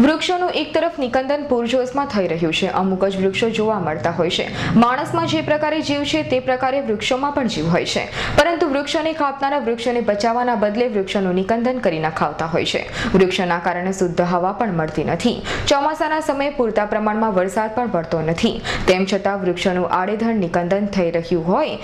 વૃક્ષોનું એક તરફ નિકંદન પૂરજોશમાં થઈ રહ્યું છે. અમુક જ વૃક્ષો જોવા મળતા હોય છે. માણસમાં જે પ્રકારે જીવ છે તે પ્રકારે વૃક્ષોમાં પણ જીવ હોય છે. પરંતુ વૃક્ષોને કાપનારા વૃક્ષોને બચાવવાના બદલે વૃક્ષોનું નિકંદન કરી નખાવતા હોય છે. વૃક્ષોના કારણે શુદ્ધ હવા પણ મળતી નથી. ચોમાસાના સમયે પૂરતા પ્રમાણમાં વરસાદ પણ પડતો નથી. તેમ છતાં વૃક્ષોનું આડેધડ નિકંદન થઈ રહ્યું હોય,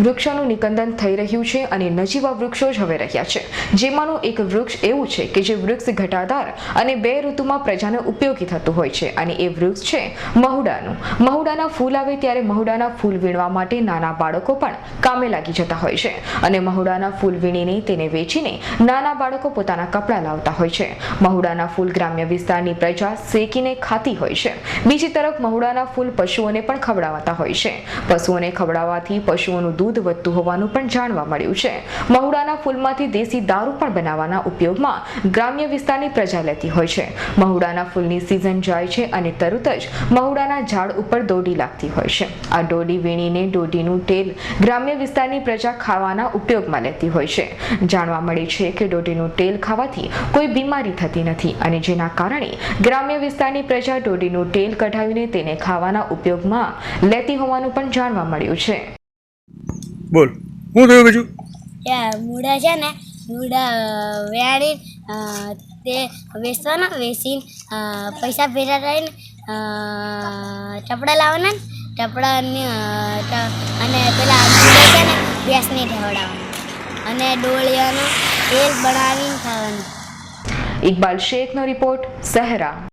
વૃક્ષોનું નિકંદન થઈ રહ્યું છે અને નજીવા વૃક્ષો જ હવે રહ્યા છે. જેમાંનું એક વૃક્ષ એવું છે કે જે વૃક્ષ ઘટાદાર અને બે ઋતુમાં પ્રજાને ઉપયોગી થતું હોય છે અને એ વૃક્ષ છે મહુડાનું. મહુડાના ફૂલ આવે ત્યારે મહુડાના ફૂલ વીણવા માટે નાના બાળકો પણ કામે લાગી જતા હોય છે અને મહુડાના ફૂલ વીણીને તેને વેચીને નાના બાળકો પોતાના કપડાં લાવતા હોય છે. મહુડાના ફૂલ ગ્રામ્ય વિસ્તારની પ્રજા શેકીને ખાતી હોય છે. બીજી તરફ મહુડાના ફૂલ પશુઓને પણ ખવડાવતા હોય છે. પશુઓને ખવડાવવાથી પશુઓનું દૂધ વધતું હોવાનું પણ જાણવા મળ્યું છે. મહુડાના ફૂલમાંથી દેશી દારૂ પણ બનાવવાના ઉપયોગમાં ગ્રામ્ય વિસ્તારની પ્રજા લેતી હોય છે. મહુડાના ફૂલની સિઝન જાય છે અને તરત જ મહુડાના ઝાડ ઉપર દોડી લાગતી હોય છે. આ દોડી વીણીને દોડીનું તેલ ગ્રામ્ય વિસ્તારની પ્રજા ખાવાના ઉપયોગમાં લેતી હોય છે. જાણવા મળે છે કે દોડીનું તેલ ખાવાથી કોઈ બીમારી થતી નથી અને જેના કારણે ગ્રામ્ય વિસ્તારની પ્રજા દોડીનું તેલ કઢાવીને તેને ખાવાના ઉપયોગમાં લેતી હોવાનું પણ જાણવા મળ્યું છે. બોલ હું થયું બીજું? મૂળા છે ને મૂળા વેણી તે વેચવાના વેચીને પૈસા ભેગા કરીને ચપડા ટપડા લાવવાના ને ટપડાની અને પેલા છે ને ભેંસને ઢેવડાવવાના. અને ડોળિયાનું તેલ બનાવીને ખાવાનું. ઇકબાલ શેખનો રિપોર્ટ, સહેરા.